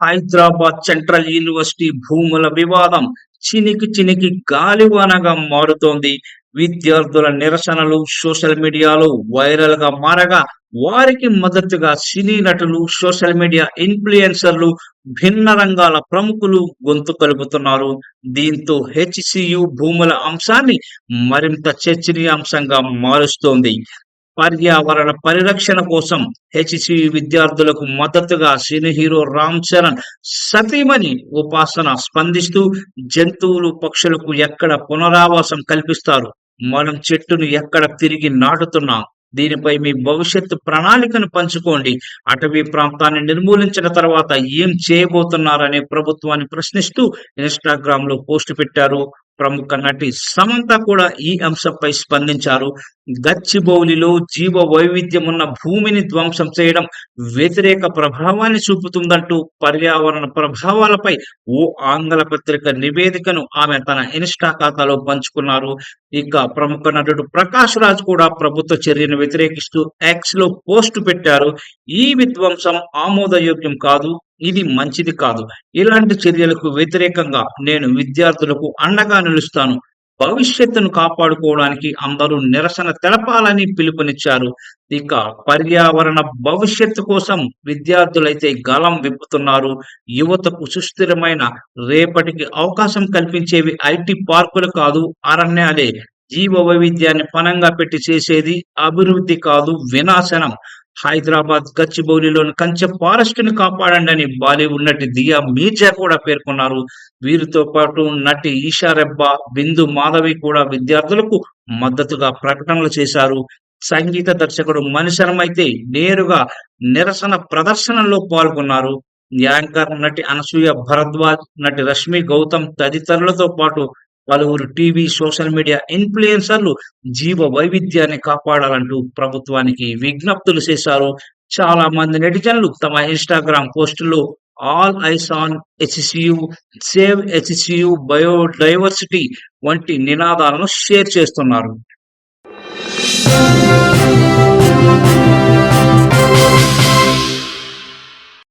Hyderabad central university భూముల వివాదం చినికి చినికి గాలివానగా మారుతోంది. విద్యార్థుల నిరసనలు సోషల్ మీడియాలో వైరల్గా మారగా వారికి మద్దతుగా సినీ నటులు సోషల్ మీడియా ఇన్ఫ్లుయెన్సర్లు భిన్న రంగాల ప్రముఖులు గొంతు కలుపుతున్నారు. దీంతో హెచ్సియు భూముల అంశాన్ని మరింత చర్చనీయాంశంగా మారుస్తోంది. పర్యావరణ పరిరక్షణ కోసం హెచ్సి విద్యార్థులకు మద్దతుగా సినీ హీరో రామ్ చరణ్ సతీమణి ఉపాసన స్పందిస్తూ జంతువులు పక్షులకు ఎక్కడ పునరావాసం కల్పిస్తారు? మనం చెట్టును ఎక్కడ తిరిగి నాటుతున్నాం? దీనిపై మీ భవిష్యత్తు ప్రణాళికను పంచుకోండి. అటవీ ప్రాంతాన్ని నిర్మూలించిన తర్వాత ఏం చేయబోతున్నారనే ప్రభుత్వాన్ని ప్రశ్నిస్తూ ఇన్స్టాగ్రామ్లో పోస్ట్ పెట్టారు. ప్రముఖ నటి సమంత కూడా ఈ అంశంపై స్పందించారు. గచ్చిబౌలిలో జీవ వైవిధ్యం ఉన్న భూమిని ధ్వంసం చేయడం వ్యతిరేక ప్రభావాన్ని చూపుతుందంటూ పర్యావరణ ప్రభావాలపై ఓ ఆంగ్ల పత్రిక నివేదికను ఆమె తన ఇన్స్టా ఖాతాలో పంచుకున్నారు. ఇక ప్రముఖ నటుడు ప్రకాష్ రాజ్ కూడా ప్రభుత్వ చర్యను వ్యతిరేకిస్తూ ఎక్స్లో పోస్ట్ పెట్టారు. ఈ విధ్వంసం ఆమోదయోగ్యం కాదు. ఇది మంచిది కాదు. ఇలాంటి చర్యలకు వ్యతిరేకంగా నేను విద్యార్థులకు అండగా నిలుస్తాను. భవిష్యత్తును కాపాడుకోవడానికి అందరూ నిరసన తెలపాలని పిలుపునిచ్చారు. ఇక పర్యావరణ భవిష్యత్తు కోసం విద్యార్థులైతే గలం విప్పుతున్నారు. యువతకు సుస్థిరమైన రేపటికి అవకాశం కల్పించేవి ఐటీ పార్కులు కాదు అరణ్యాలే. జీవ వైవిధ్యాన్ని పనంగా పెట్టి చేసేది అభివృద్ధి కాదు వినాశనం. హైదరాబాద్ గచ్చిబౌలిలోని కంచె ఫారెస్ట్ని కాపాడండి అని బాలీవుడ్ నటి దియా మీర్జా కూడా పేర్కొన్నారు. వీరితో పాటు నటి ఈషా రెబ్బా బిందు మాధవి కూడా విద్యార్థులకు మద్దతుగా ప్రకటనలు చేశారు. సంగీత దర్శకుడు మణిశర్మ అయితే నేరుగా నిరసన ప్రదర్శనలో పాల్గొన్నారు. యాంకర్ నటి అనసూయ భరద్వాజ్ నటి రష్మి గౌతమ్ తదితరులతో పాటు పలువురు టీవీ సోషల్ మీడియా ఇన్ఫ్లుయెన్సర్లు జీవ వైవిధ్యాన్ని కాపాడాలంటూ ప్రభుత్వానికి విజ్ఞప్తులు చేశారు. చాలా మంది నెటిజన్లు తమ ఇన్స్టాగ్రామ్ పోస్టుల్లో all eyes on HCU save HCU biodiversity వంటి నినాదాలను షేర్ చేస్తున్నారు.